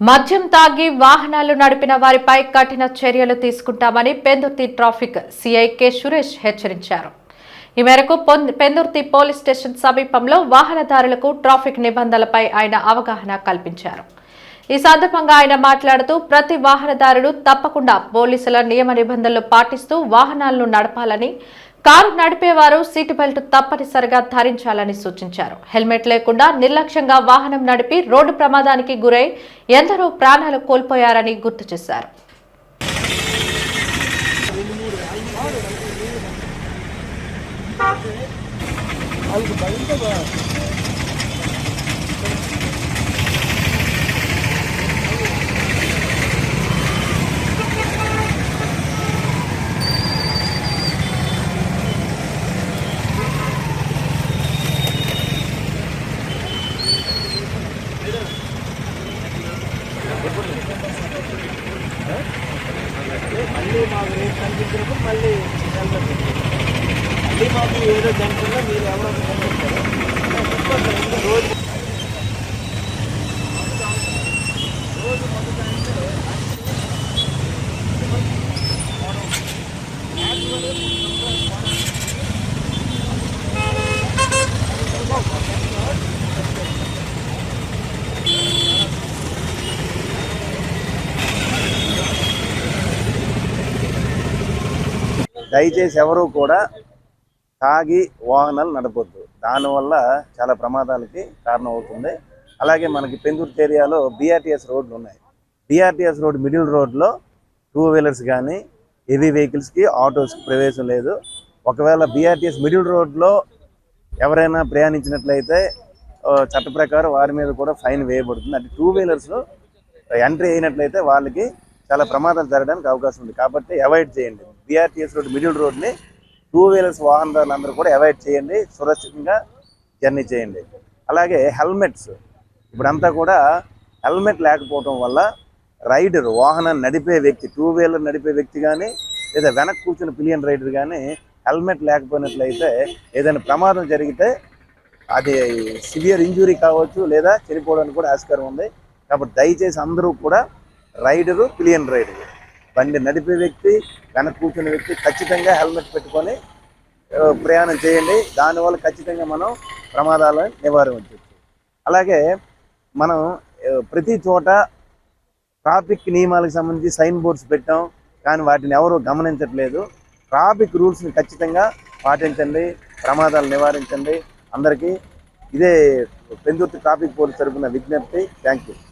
మద్యం తాగి వాహనాలు నడిపిన వారిపై కఠిన చర్యలు తీసుకుంటామని Pendurthi traffic CI K Suresh హెచ్చరించారు. ఈ మేరకు పెందుర్తి పోలీస్ స్టేషన్ సమీపంలో వాహనదారులకు ట్రాఫిక్ నిబంధనలపై ఆయన అవగాహన కల్పించారు. ఈ సందర్భంగా ఆయన మాట్లాడుతూ ప్రతి వాహనదారుడు తప్పకుండా పోలీసుల నియమ నిబంధనలు పాటిస్తూ వాహనాలను నడపాలని కారు నడిపేవారు సీటు బెల్ట్ తప్పనిసరిగా ధరించాలని సూచించారు. హెల్మెట్ లేకుండా నిర్లక్ష్యంగా వాహనం నడిపి రోడ్డు ప్రమాదానికి గురై ఎందరో ప్రాణాలు కోల్పోయారని గుర్తు చేశారు. మళ్ళీ మాకు రేపు కనిపించినప్పుడు మళ్ళీ మళ్ళీ మాకు ఏదో జంక్షన్లో మీరు ఎవరో కనిపిస్తారు. రోజు దయచేసి ఎవరు కూడా తాగి వాహనాలు నడపొద్దు. దానివల్ల చాలా ప్రమాదాలకి కారణం అవుతుంది. అలాగే మనకి పెందుర్తి ఏరియాలో బీఆర్టీఎస్ రోడ్లు ఉన్నాయి. బీఆర్టీఎస్ రోడ్ మిడిల్ రోడ్లో టూ వీలర్స్ కానీ హెవీ వెహికల్స్కి ఆటోస్కి ప్రవేశం లేదు. ఒకవేళ బీఆర్టీఎస్ మిడిల్ రోడ్లో ఎవరైనా ప్రయాణించినట్లయితే చట్ట ప్రకారం వారి మీద కూడా ఫైన్ వేయబడుతుంది. అంటే టూ వీలర్స్ ఎంట్రీ అయినట్లయితే వాళ్ళకి చాలా ప్రమాదాలు జరగడానికి అవకాశం ఉంది. కాబట్టి అవాయిడ్ చేయండి. బీఆర్టీఎస్ రోడ్ మిడిల్ రోడ్ని టూ వీలర్స్ వాహనదారులందరూ కూడా అవాయిడ్ చేయండి సురక్షితంగా జర్నీ చేయండి. అలాగే హెల్మెట్స్ ఇప్పుడంతా కూడా హెల్మెట్ లేకపోవడం వల్ల రైడర్ వాహనాన్ని నడిపే వ్యక్తి టూ వీలర్ నడిపే వ్యక్తి కానీ లేదా వెనక్కి కూర్చున్న పిలియన్ రైడర్ కానీ హెల్మెట్ లేకపోయినట్లయితే ఏదైనా ప్రమాదం జరిగితే అది సివియర్ ఇంజురీ కావచ్చు లేదా చనిపోవడానికి కూడా ఆస్కారం ఉంది. కాబట్టి దయచేసి అందరూ కూడా రైడరు పిలియన్ రైడరు. బండి నడిపే వ్యక్తి వెనక కూర్చున్న వ్యక్తి ఖచ్చితంగా హెల్మెట్ పెట్టుకొని ప్రయాణం చేయండి. దానివల్ల ఖచ్చితంగా మనం ప్రమాదాలను నివారించవచ్చు అలాగే మనం ప్రతి చోట ట్రాఫిక్ నియమాలకు సంబంధించి సైన్ బోర్డ్స్ పెట్టాం కానీ వాటిని ఎవరు గమనించట్లేదు. ట్రాఫిక్ రూల్స్ని ఖచ్చితంగా పాటించండి ప్రమాదాలు నివారించండి. అందరికీ ఇదే పెందుర్తి ట్రాఫిక్ పోలీస్ తరఫున విజ్ఞప్తి. Thank you.